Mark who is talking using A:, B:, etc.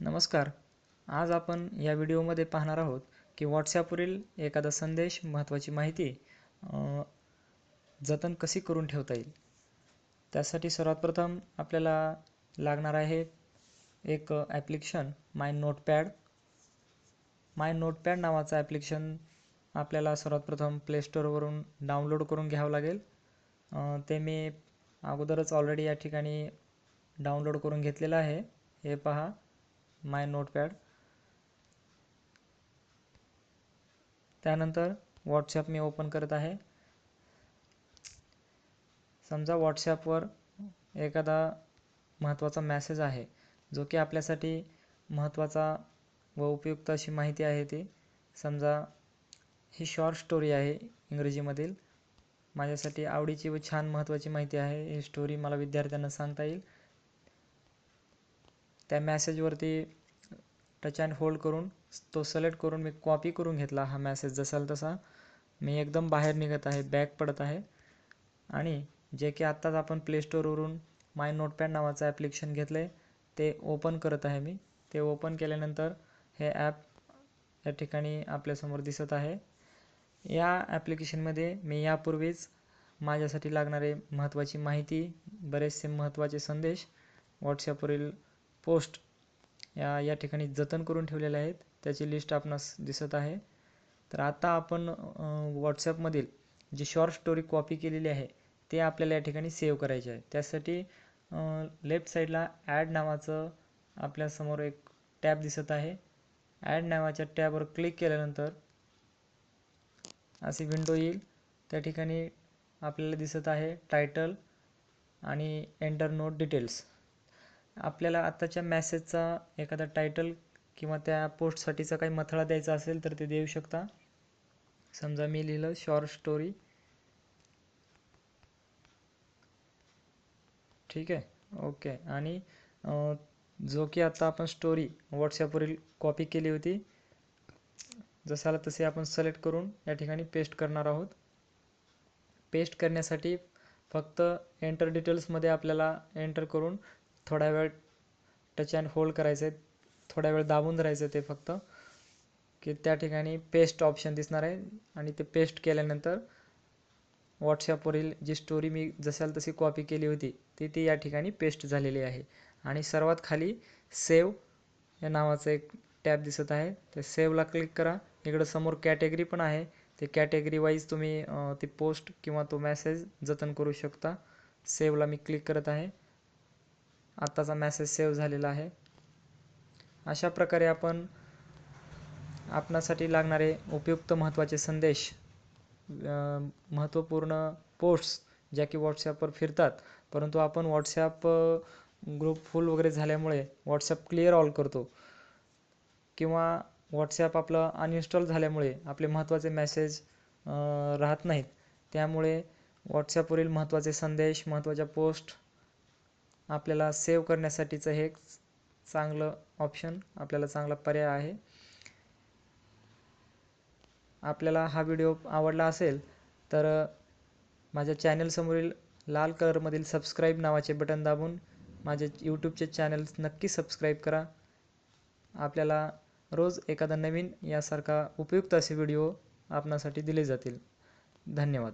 A: नमस्कार. आज आपण या व्हिडिओमध्ये पाहणार आहोत की व्हॉट्सॲपवरील एखादा संदेश महत्त्वाची माहिती जतन कशी करून ठेवता येईल? त्यासाठी सर्वात प्रथम आपल्याला लागणार आहे एक application my notepad. My notepad नावाचं ॲप्लिकेशन आपल्याला सर्वात प्रथम प्लेस्टोरवरून डाउनलोड करून घ्यावं लागेल. ते मी अगोदरच ऑलरेडी या ठिकाणी डाउनलोड करून घेतलेलं आहे. हे पहा. My notepad. त्यानंतर व्हॉट्सॲप मी ओपन करत आहे. समजा व्हॉट्सॲपवर एखादा महत्त्वाचा मॅसेज आहे जो की आपल्यासाठी महत्त्वाचा व उपयुक्त अशी माहिती आहे ती. समजा ही शॉर्ट स्टोरी आहे इंग्रजीमधील. माझ्यासाठी आवडीची व छान महत्त्वाची माहिती आहे. ही स्टोरी मला विद्यार्थ्यांना सांगता येईल. त्या मॅसेजवरती टच अँड होल्ड करून तो सिलेक्ट करून मी कॉपी करून घेतला हा मॅसेज जसाल तसा. मी एकदम बाहेर निघत आहे बॅक पडत आहे. आणि जे की आत्ताच आपण प्लेस्टोरवरून माय नोटपॅड नावाचं ॲप्लिकेशन घेतलं आहे ते ओपन करत आहे मी. ते ओपन केल्यानंतर हे ॲप या ठिकाणी आपल्यासमोर दिसत आहे. या ॲप्लिकेशनमध्ये मी यापूर्वीच माझ्यासाठी लागणारे महत्त्वाची माहिती बरेचसे महत्त्वाचे संदेश व्हॉट्सॲपवरील पोस्ट या या ठिकाणी जतन करून ठेवलेले आहेत. त्याची लिस्ट आपणास दिसत आहे. तर आता आपण व्हॉट्सॲपमधील जी शॉर्ट स्टोरी कॉपी केलेली आहे ते आपल्याला या ठिकाणी सेव्ह करायचे आहे. त्यासाठी लेफ्ट साईडला ॲड नावाचं आपल्यासमोर एक टॅब दिसत आहे. ॲड नावाच्या टॅबवर क्लिक केल्यानंतर अशी विंडो येईल. त्या ठिकाणी आपल्याला दिसत आहे टायटल आणि एंटर नोट डिटेल्स आपल्याला आत्ताच्या मॅसेजचा एखादा टायटल किंवा त्या पोस्टसाठीचा काही मथळा द्यायचा असेल तर ते देऊ शकता. समजा मी लिहिलं शॉर्ट स्टोरी ठीक आहे? ओके आणि जो की आता आपण स्टोरी व्हॉट्सॲपवरील कॉपी केली होती जसाला तसे आपण सिलेक्ट करून या ठिकाणी पेस्ट करणार आहोत. पेस्ट करण्यासाठी फक्त एंटर डिटेल्समध्ये आपल्याला एंटर करून थोडा वेळ टच अँड होल्ड करायचं आहे थोडा वेळ दाबून राहायचं ते फक्त की त्या ठिकाणी पेस्ट ऑप्शन दिसणार आहे. आणि ते पेस्ट केल्यानंतर व्हॉट्सॲपवरील जी स्टोरी मी जशाल तशी कॉपी केली होती ती ती या ठिकाणी पेस्ट झालेली आहे. आणि सर्वात खाली सेव या नावाचं एक टॅब दिसत आहे. तर सेवला क्लिक करा. इकडं समोर कॅटेगरी पण आहे. ते कॅटेगरी वाईज तुम्ही ती पोस्ट किंवा तो मॅसेज जतन करू शकता. सेवला मी क्लिक करत आहे. आत्ताचा मॅसेज सेव्ह झालेला आहे. अशा प्रकारे आपण आपणासाठी लागणारे उपयुक्त महत्त्वाचे संदेश महत्त्वपूर्ण पोस्ट्स ज्या की व्हॉट्सॲपवर फिरतात परंतु आपण व्हॉट्सॲप ग्रुप फुल वगैरे झाल्यामुळे व्हॉट्सॲप क्लिअर ऑल करतो. किंवा व्हॉट्सॲप आपलं अनइन्स्टॉल झाल्यामुळे आपले महत्त्वाचे मेसेज राहत नाहीत. त्यामुळे व्हॉट्सॲपवरील महत्त्वाचे संदेश महत्त्वाच्या पोस्ट आपल्याला सेव्ह करण्यासाठीचं हे चांगलं ऑप्शन आपल्याला चांगला पर्याय आहे. आपल्याला हा व्हिडिओ आवडला असेल तर माझ्या चॅनलसमोरील लाल कलरमधील सबस्क्राईब नावाचे बटन दाबून माझे यूट्यूबचे चॅनल्स नक्की सबस्क्राईब करा. आपल्याला रोज एखादा नवीन यासारखा उपयुक्त असे व्हिडिओ आपणासाठी दिले जातील. धन्यवाद.